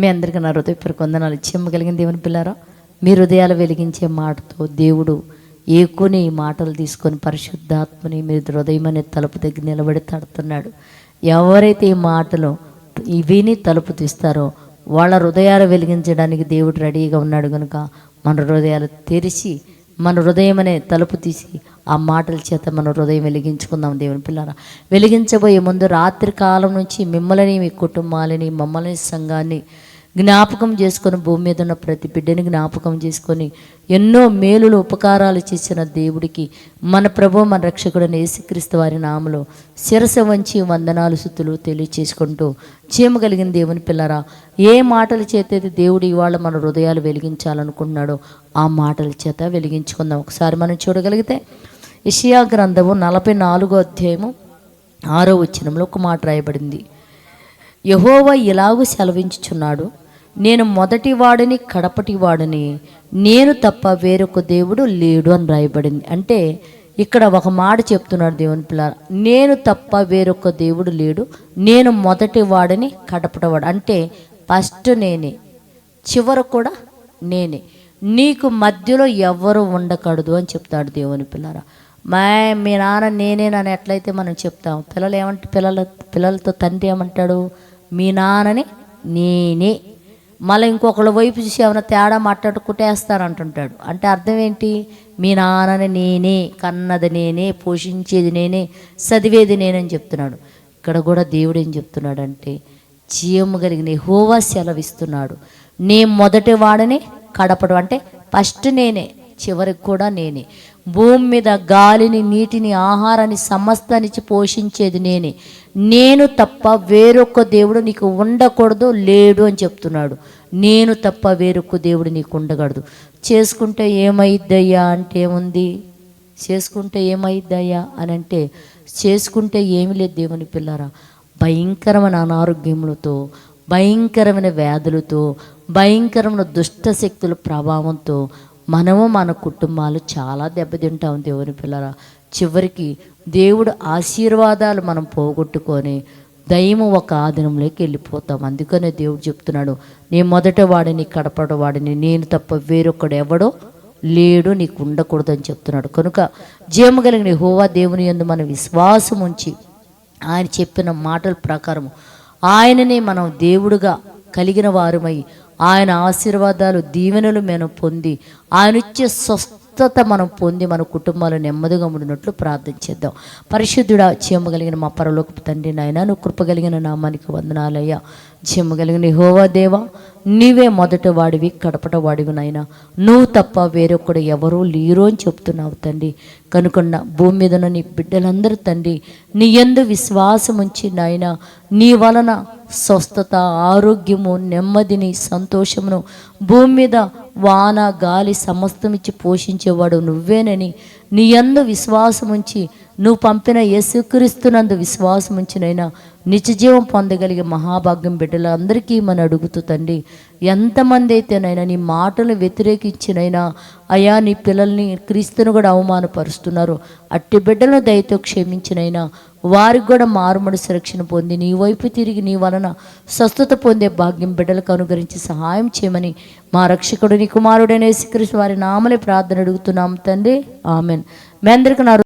మీ అందరికీ నా హృదయపూర్వక వందనాలు. చెమ్మగలిగిన దేవుని పిల్లారా మీ హృదయాలు వెలిగించే మాటతో దేవుడు ఏకుని మాటలు తీసుకొని పరిశుద్ధాత్మని మీ హృదయం అనే తలుపు దగ్గర నిలబడి తడుతున్నాడు. ఎవరైతే ఈ మాటలు విని తలుపు తీస్తారో వాళ్ళ హృదయాలు వెలిగించడానికి దేవుడు రెడీగా ఉన్నాడు కనుక మన హృదయాలు తెరిచి మన హృదయం అనే తలుపు తీసి ఆ మాటల చేత మన హృదయం వెలిగించుకుందాం దేవుని పిల్లరా. వెలిగించబోయే ముందు రాత్రి కాలం నుంచి మిమ్మల్ని మీ కుటుంబాలని మమ్మల్ని సంఘాన్ని జ్ఞాపకం చేసుకొని భూమి మీద ఉన్న ప్రతి బిడ్డని జ్ఞాపకం చేసుకొని ఎన్నో మేలులు ఉపకారాలు చేసిన దేవుడికి మన ప్రభు మన రక్షకుడైన యేసుక్రీస్తు వారి నామలో శిరస వంచి వందనాలు సుతులు తెలియచేసుకుంటూ చీమగలిగిన దేవుని పిల్లరా ఏ మాటల చేత దేవుడు ఇవాళ మన హృదయాలు వెలిగించాలనుకుంటున్నాడో ఆ మాటల చేత వెలిగించుకుందాం. ఒకసారి మనం చూడగలిగితే ఇషియా గ్రంథము నలభై నాలుగో అధ్యాయము ఆరో వచ్చినంలో ఒక మాట రాయబడింది. యహోవా ఇలాగూ సెలవించుచున్నాడు. నేను మొదటి వాడిని కడపటి వాడిని. నేను తప్ప వేరొక దేవుడు లేడు అని రాయబడింది. అంటే ఇక్కడ ఒక మాట చెప్తున్నాడు దేవుని పిల్ల నేను తప్ప వేరొక దేవుడు లేడు. నేను మొదటి వాడిని కడపటవాడు అంటే ఫస్ట్ నేనే. చివర కూడా నేనే. నీకు మధ్యలో ఎవ్వరు ఉండకూడదు అని చెప్తాడు దేవుని పిల్లరా మా మీ నాన్న నేనేనని ఎట్లయితే మనం చెప్తాం. పిల్లలు ఏమంటే పిల్లల పిల్లలతో తండ్రి ఏమంటాడు? మీ నాన్నని నేనే. మళ్ళీ ఇంకొకళ్ళ వైపు చూసి ఏమైనా తేడా మాట్లాడు కుట్టేస్తానంటుంటాడు అంటే అర్థం ఏంటి? మీ నాన్నని నేనే కన్నది నేనే పోషించేది నేనే చదివేది నేనని చెప్తున్నాడు. ఇక్కడ కూడా దేవుడు ఏం చెప్తున్నాడంటే జీవము కలిగిన హోవా సెలవిస్తున్నాడు. నే మొదటి వాడని కడపడం. అంటే ఫస్ట్ నేనే చివరికి కూడా నేనే. భూమి మీద గాలిని నీటిని ఆహారాన్ని సమస్తానిచ్చి పోషించేది నేనే. నేను తప్ప వేరొక దేవుడు నీకు ఉండకూడదు లేడు అని చెప్తున్నాడు. నేను తప్ప వేరొక దేవుడు నీకు ఉండకూడదు. చేసుకుంటే ఏమైద్దయ్యా అంటే ఏముంది? చేసుకుంటే ఏమైద్దయ్యా అని అంటే చేసుకుంటే ఏమి లేదు దేవుని పిల్లరా. భయంకరమైన అనారోగ్యములతో భయంకరమైన వ్యాధులతో భయంకరమైన దుష్ట శక్తుల ప్రభావంతో మనము మన కుటుంబాలు చాలా దెబ్బతింటాం దేవుని పిల్లరా. చివరికి దేవుడు ఆశీర్వాదాలు మనం పోగొట్టుకొని దయము ఒక ఆధీనంలోకి వెళ్ళిపోతాం. అందుకనే దేవుడు చెప్తున్నాడు నేను మొదట వాడిని కడపడ వాడిని నేను తప్ప వేరొకడు ఎవడో లేడు నీకు ఉండకూడదని చెప్తున్నాడు. కనుక జీవము కలిగిన హోవా దేవుని యందు మన విశ్వాసం ఉంచి ఆయన చెప్పిన మాటల ప్రకారం ఆయననే మనం దేవుడుగా కలిగిన వారమై ఆయన ఆశీర్వాదాలు దీవెనలు మనం పొంది ఆయన ఇచ్చే స్వస్థత మనం పొంది మన కుటుంబాలు నెమ్మదిగా ఉండినట్లు ప్రార్థన చేద్దాం. పరిశుద్ధుడా చేయమగలిగిన మా పరలోకపు తండ్రి నాయన నువ్వు కృపగలిగిన నామానికి వందనాలయ్యా. చేయమగలిగిన హోవా దేవా నీవే మొదట వాడివి కడపట వాడివి నాయన. నువ్వు తప్ప వేరొకడు ఎవరూ లేరు అని చెప్తున్నావు తండ్రి. కనుకున్న భూమి మీద నీ బిడ్డలందరూ తండ్రి నీ ఎందు విశ్వాసం ఉంచి నాయన నీ వలన స్వస్థత ఆరోగ్యము నెమ్మదిని సంతోషమును భూమి మీద వాన గాలి సమస్తం ఇచ్చి పోషించేవాడు నువ్వేనని నీ అందు విశ్వాసముంచి నువ్వు పంపిన యేసుక్రీస్తునందు విశ్వాసం ఉంచినైనా నిత్యజీవం పొందగలిగే మహాభాగ్యం బిడ్డలు అందరికీ మనం అడుగుతూ తండ్రి ఎంతమంది అయితేనైనా నీ మాటలు వ్యతిరేకించినైనా అయా నీ పిల్లల్ని క్రీస్తును కూడా అవమానపరుస్తున్నారు. అట్టి బిడ్డలను దయతో క్షమించినైనా వారికి కూడా మారుమడి సురక్షణ పొంది నీ వైపు తిరిగి నీ వలన స్వస్థత పొందే భాగ్యం బిడ్డలకు అనుగ్రహించి సహాయం చేయమని మా రక్షకుడు నీ కుమారుడైన యేసుక్రీస్తు వారి నామలే ప్రార్థన అడుగుతున్నాం తండ్రి. ఆమెన్. మీ అందరికీ నా